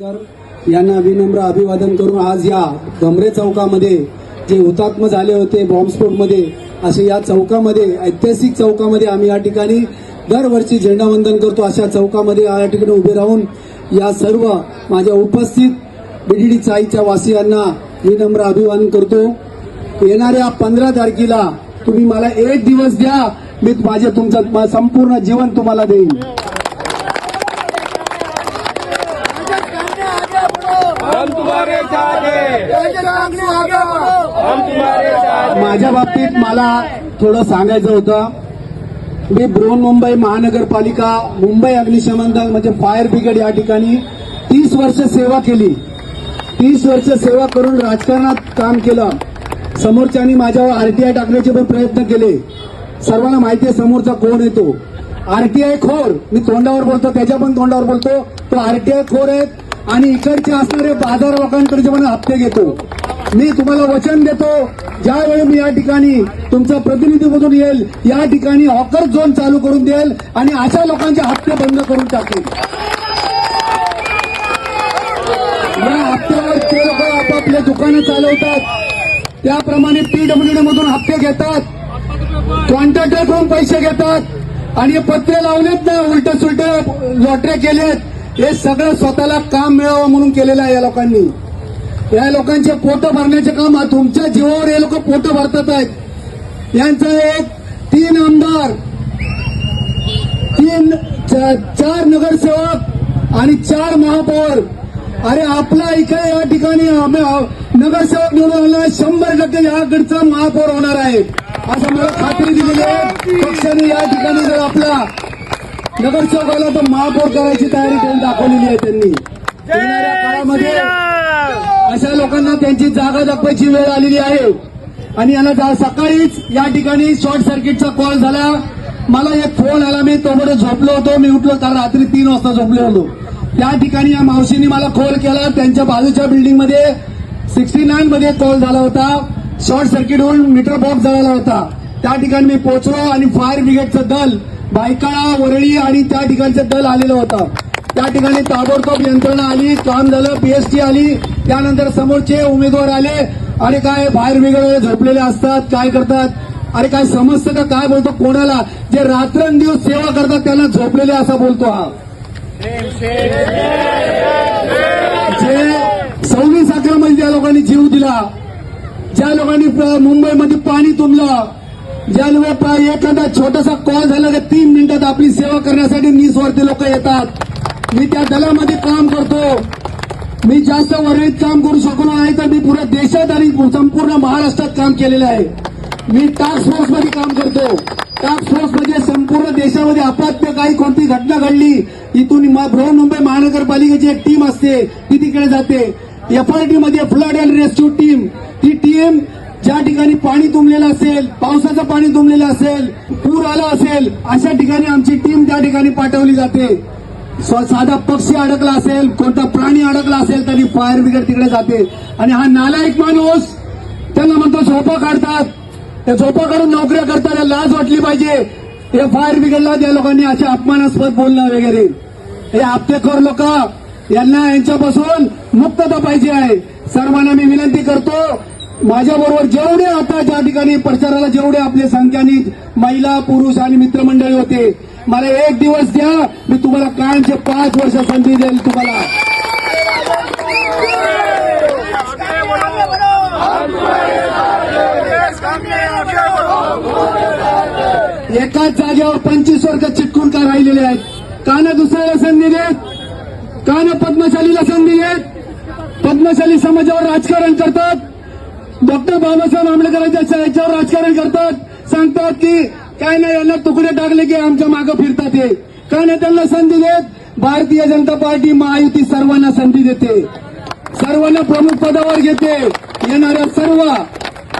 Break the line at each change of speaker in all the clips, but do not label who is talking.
यांना विनम्र अभिवादन करून आज या गमरे चौकामध्ये जे हुतात्म झाले होते बॉम्बस्फोटमध्ये असे या चौकामध्ये ऐतिहासिक चौकामध्ये आम्ही या ठिकाणी दरवर्षी झेंडावंदन करतो. अशा चौकामध्ये या ठिकाणी उभे राहून या सर्व माझ्या उपस्थित बीडीडी चाईच्या वासियांना विनम्र अभिवादन करतो. येणाऱ्या पंधरा तारखेला तुम्ही मला एक दिवस द्या. मी माझे तुमचं संपूर्ण जीवन तुम्हाला देईन. माझ्या बाबतीत मला थोडं सांगायचं होतं मी बृहन्मुंबई महानगरपालिका मुंबई अग्निशमन दल म्हणजे फायर ब्रिगेड या ठिकाणी तीस वर्ष सेवा केली. तीस वर्ष सेवा करून राजकारणात काम केलं. समोरच्यानी माझ्यावर आरटीआय टाकण्याचे पण प्रयत्न केले. सर्वांना माहिती आहे समोरचा कोण येतो आरटीआय खोर मी तोंडावर बोलतो त्याच्या पण तोंडावर बोलतो तो आरटीआय खोर आहेत आणि इकडचे असणारे बाजार लोकांकडचे म्हणून हप्ते घेतो. मी तुम्हाला वचन देतो ज्यावेळी मी या ठिकाणी तुमचा प्रतिनिधी म्हणून येईल या ठिकाणी हॉकर झोन चालू करून देईल आणि अशा लोकांचे हप्ते बंद करून टाकेल. या हप्त्यावर ते लोक आपापले दुकानं चालवतात. त्याप्रमाणे पीडब्ल्यूडी मधून हप्ते घेतात. कॉन्ट्रॅक्टरकडून पैसे घेतात. आणि पत्रे लावलेत ना उलट सुलट लॉटऱ्या केलेत हे सगळं स्वतःला काम मिळावं म्हणून केलेलं आहे या लोकांनी. या लोकांचे पोट भरण्याचे काम तुमच्या जीवावर हे लोक पोट भरतात आहेत. यांचं एक तीन आमदार तीन चार नगरसेवक आणि चार महापौर. अरे आपला इकडे या ठिकाणी नगरसेवक निवडून आला शंभर टक्के याकडचा महापौर होणार आहे. असं मला खात्री दिलेली आहे. पक्षाने या ठिकाणी जर आपला नगरसेवक आला तर महापौर करायची तयारी त्यांनी दाखवलेली आहे त्यांनी. येणाऱ्या काळामध्ये अशा लोकांना त्यांची जागा दाखवायची वेळ आलेली आहे. आणि जा- सकाळीच या ठिकाणी शॉर्ट सर्किटचा कॉल झाला. मला एक फोन आला मी तोपर्यंत झोपलो होतो. मी उठलो काल रात्री तीन वाजता झोपलो होतो. त्या ठिकाणी या मावशीने मला कॉल केला. त्यांच्या बाजूच्या बिल्डिंगमध्ये सिक्स्टी नाईन मध्ये कॉल झाला होता. शॉर्ट सर्किट होऊन मीटर बॉक्स जळाला होता. त्या ठिकाणी मी पोहोचलो आणि फायर ब्रिगेडचं दल बायकाळा वरळी आणि त्या ठिकाणचं दल आलेलं होतं. त्या ठिकाणी ताबडतोब यंत्रणा आली काम झालं पीएसटी आली. त्यानंतर समोरचे उमेदवार आले. अरे काय बाहेर वेगळे झोपलेले असतात काय करतात? अरे काय समजतं का काय बोलतो कोणाला? जे रात्रंदिवस सेवा करतात त्यांना झोपलेले असा बोलतो हा. जे सव्वीस अकरा मध्ये ज्या लोकांनी जीव दिला ज्या लोकांनी मुंबईमध्ये पाणी तुंबलं ज्या लोक एखादा छोटासा कॉल झाला की तीन मिनिटात आपली सेवा करण्यासाठी निस्वार्थी लोक येतात. मी त्या दलामध्ये काम करतो. मी जास्त वर्णित काम करू शकलो नाही तर मी पुऱ्या देशात आणि संपूर्ण महाराष्ट्रात काम केलेलं आहे. मी टास्क फोर्समध्ये काम करतो. टास्क फोर्स म्हणजे संपूर्ण देशामध्ये अपात्य काही कोणती घटना घडली इथून बृहन्मुंबई महानगरपालिकेची एक टीम असते ती तिकडे जाते. एफआरटी मध्ये फ्लड अँड रेस्क्यू टीम ती टीम ज्या ठिकाणी पाणी तुंबलेलं असेल पावसाचं पाणी तुंबलेलं असेल पूर आला असेल अशा ठिकाणी आमची टीम त्या ठिकाणी पाठवली जाते. साधा पक्षी अडकला असेल कोणता प्राणी अडकला असेल तरी फायर ब्रिगेड तिकडे जाते. आणि हा नालायक माणूस त्यांना म्हणतो झोपा काढतात. त्या झोपा काढून नोकऱ्या करताना लाज वाटली पाहिजे. हे फायर ब्रिगेडला त्या लोकांनी अशा अपमानास्पद बोलणं वगैरे. हे हप्तेखोर लोक यांना यांच्यापासून मुक्तता पाहिजे आहे. सर्वांना मी विनंती करतो माझ्याबरोबर जेवढे आता ज्या ठिकाणी प्रचाराला जेवढे आपले संख्यानी महिला पुरुष आणि मित्रमंडळी होते मला एक दिवस द्या मी तुम्हाला कायमचे पाच वर्ष संधी देईल तुम्हाला. एकाच जागेवर पंचवीस वर्ग चिटकून का राहिलेले आहेत. का ना दुसऱ्याला संधी देत का ना पद्मशालीला संधी देत पद्मशाली समाजावर राजकारण करतात. डॉक्टर बाबासाहेब आंबेडकरांच्या याच्यावर राजकारण करतात. सांगतात की काय नाही यांना तुकडे टाकले की आमच्या मागं फिरतात हे. काय नाही त्यांना संधी देत? भारतीय जनता पार्टी महायुती सर्वांना संधी देते. सर्वांना प्रमुख पदावर घेते. येणाऱ्या सर्व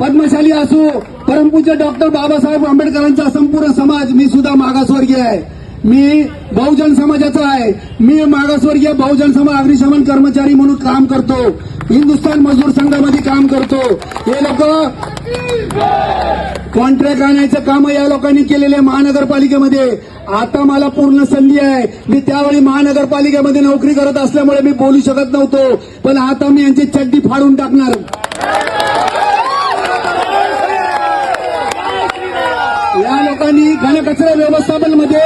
पद्मशाली असो परमपूज्य डॉक्टर बाबासाहेब आंबेडकरांचा संपूर्ण समाज मी सुद्धा मागासवर्गीय आहे. मी बहुजन समाजाचा आहे. मी मागासवर्गीय बहुजन समाज अग्निशमन कर्मचारी म्हणून काम करतो. हिंदुस्थान मजदूर संघामध्ये काम करतो. हे लोक कॉन्ट्रॅक्ट आणायचं काम या लोकांनी केलेले महानगरपालिकेमध्ये. आता मला पूर्ण संधी आहे. मी त्यावेळी महानगरपालिकेमध्ये नोकरी करत असल्यामुळे मी बोलू शकत नव्हतो. पण आता मी यांची चड्डी फाडून टाकणार. या लोकांनी घनकचरा व्यवस्थापनमध्ये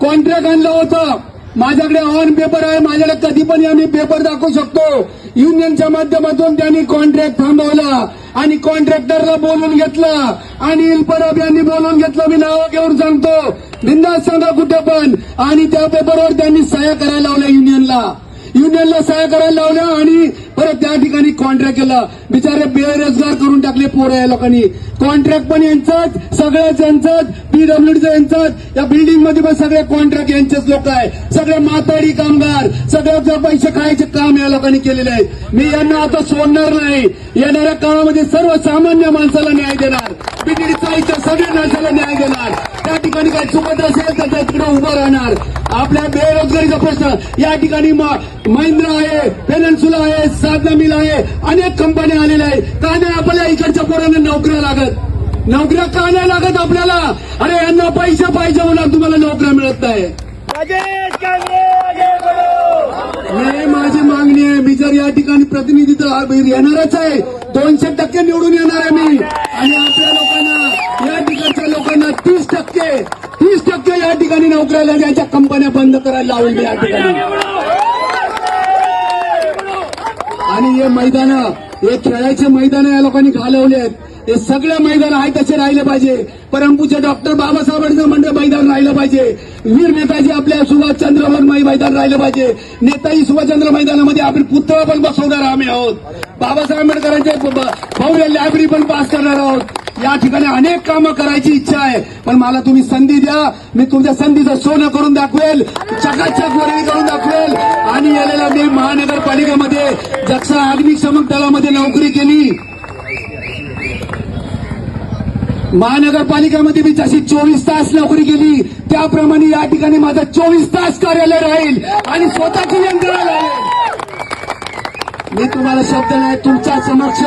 कॉन्ट्रॅक्ट आणलं होतं. माझ्याकडे ऑन पेपर आहे. माझ्याकडे कधी पण आम्ही पेपर दाखवू शकतो. युनियनच्या माध्यमातून त्यांनी कॉन्ट्रॅक्ट थांबवला आणि कॉन्ट्रॅक्टरला बोलून घेतलं. आणि परब यांनी बोलून घेतलं. मी नावं घेऊन सांगतो. बिंदास सांगा कुठे पण. आणि त्या पेपरवर त्यांनी सह्या करायला लावल्या युनियनला युनियनला सहाय्य करायला लावल्या आणि परत त्या ठिकाणी कॉन्ट्रॅक्ट केलं. बिचारे बेरोजगार करून टाकले पोरं या लोकांनी. कॉन्ट्रॅक्ट पण यांचंच सगळ्याच यांचंच पीडब्ल्यूडीचं यांचंच. या बिल्डिंगमध्ये पण सगळे कॉन्ट्रॅक्ट यांचेच लोक आहे सगळे माताडी कामगार सगळ्याचं पैसे खायचे काम या लोकांनी केलेले आहे मी यांना आता सोडणार नाही. येणाऱ्या काळामध्ये सर्वसामान्य माणसाला न्याय देणार. बीटीडीचा इथं सगळ्या माणसाला न्याय देणार. त्या ठिकाणी काही चुकत असेल तर त्या तिकडे उभं राहणार. आपल्या बेरोजगारीचा प्रश्न. या ठिकाणी महिंद्रा आहे पेनन्सुला आहे साधना मिल आहे अनेक कंपन्या आलेल्या आहेत. का नाही आपल्या इकडच्या पोरांना नोकऱ्या लागत? नोकऱ्या का नाही लागत आपल्याला? अरे यांना पैसे पाहिजे म्हणून तुम्हाला नोकऱ्या मिळत नाही.
राजेश कांगरे आगे बढ़ो
हे माझी मागणी आहे मी जर या ठिकाणी प्रतिनिधित्व येणारच आहे. दोनशे टक्के निवडून येणार आहे मी. आणि आपल्या लोकांना या ठिकाणच्या लोकांना तीस टक्के तीस टक्के या ठिकाणी नोकऱ्याला ज्याच्या कंपन्या बंद करायला लावून या ठिकाणी. आणि हे मैदान हे खेळायचे मैदान या लोकांनी घालवले आहेत. हे सगळे मैदान आहे तसे राहिले पाहिजे. परंपूचे डॉक्टर बाबासाहेबांचं मंडळ मैदान राहिलं पाहिजे. वीर नेताजी आपल्या सुभाषचंद्र मै मैदान राहिलं पाहिजे. नेताजी सुभाषचंद्र मैदानामध्ये आपण पुतळा पण बसवणार आम्ही आहोत. बाबासाहेब आंबेडकरांचे भव्य लायब्ररी पण पास करणार आहोत. या ठिकाणी अनेक कामं करायची इच्छा आहे. पण मला तुम्ही संधी द्या. मी तुमच्या संधीचं सोनं करून दाखवेल. चकाचक वर्णी करून दाखवेल. आणि याला मी महानगरपालिकेमध्ये जक्षा अग्निशमन दलामध्ये नोकरी केली. महानगरपालिकेमध्ये मी जशी चोवीस तास नोकरी केली त्याप्रमाणे या ठिकाणी माझं चोवीस तास कार्यालय राहील आणि स्वतःची यंत्रणा राहील. मी तुम्हाला शब्द नाही तुमच्या समक्ष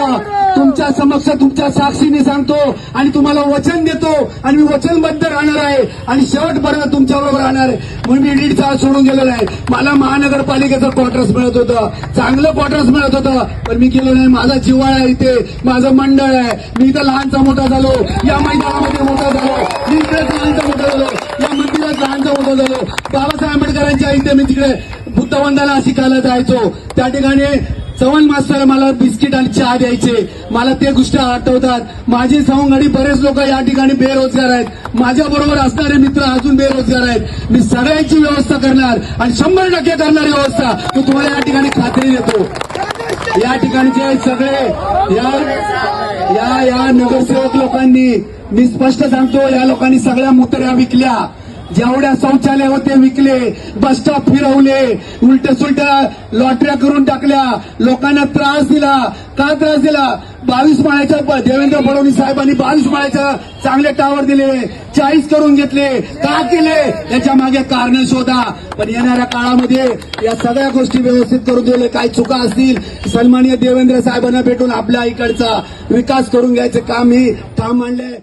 तुमच्या समक्ष तुमच्या साक्षीने सांगतो आणि तुम्हाला वचन देतो. आणि मी वचनबद्ध राहणार आहे. आणि शेवटपर्यंत तुमच्याबरोबर राहणार आहे. म्हणून मी लीडचा सोडून गेलो आहे. मला महानगरपालिकेचं क्वार्टर्स मिळत होतं. चांगलं क्वार्टर्स मिळत होतं. पण मी गेलो नाही. माझा जिव्हाळा आहे इथे. माझं मंडळ आहे. मी इथं लहानचा मोठा झालो. या मैदानामध्ये मोठा झालो. मी इकडे लहानचा मोठा झालो. या मंदिरात लहानचा मोठा झालो. बाबासाहेब आंबेडकरांच्या इथे मी तिकडे बुद्धवंदाला शिकायला जायचो. त्या ठिकाणी चव्हाण मास्टर मला बिस्किट आणि चहा द्यायचे. मला ते गोष्टी आठवतात. माझे आणि बरेच लोक या ठिकाणी बेरोजगार आहेत. माझ्या बरोबर असणारे मित्र अजून बेरोजगार आहेत. मी सगळ्यांची व्यवस्था करणार आणि शंभर टक्के करणार व्यवस्था मी तुम्हाला या ठिकाणी खात्री देतो. या ठिकाणचे सगळे या या या नगरसेवक लोकांनी मी स्पष्ट सांगतो या लोकांनी सगळ्या मुतऱ्या विकल्या. जेवढ्या शौचालय होते विकले बस स्टॉप फिरवले उलट सुलट लॉटऱ्या करून टाकल्या लोकांना त्रास दिला. का त्रास दिला? बावीस माळ्याच्या देवेंद्र फडणवीस साहेबांनी बावीस माळ्याच्या चांगले टावर दिले चाळीस करून घेतले. का केले? याच्या मागे कारण शोधा. पण येणाऱ्या काळामध्ये या सगळ्या गोष्टी व्यवस्थित करून दिले. काही चुका असतील सन्माननीय देवेंद्र साहेबांना भेटून आपल्या इकडचा विकास करून घ्यायचं काम ही ठाम मांडलंय.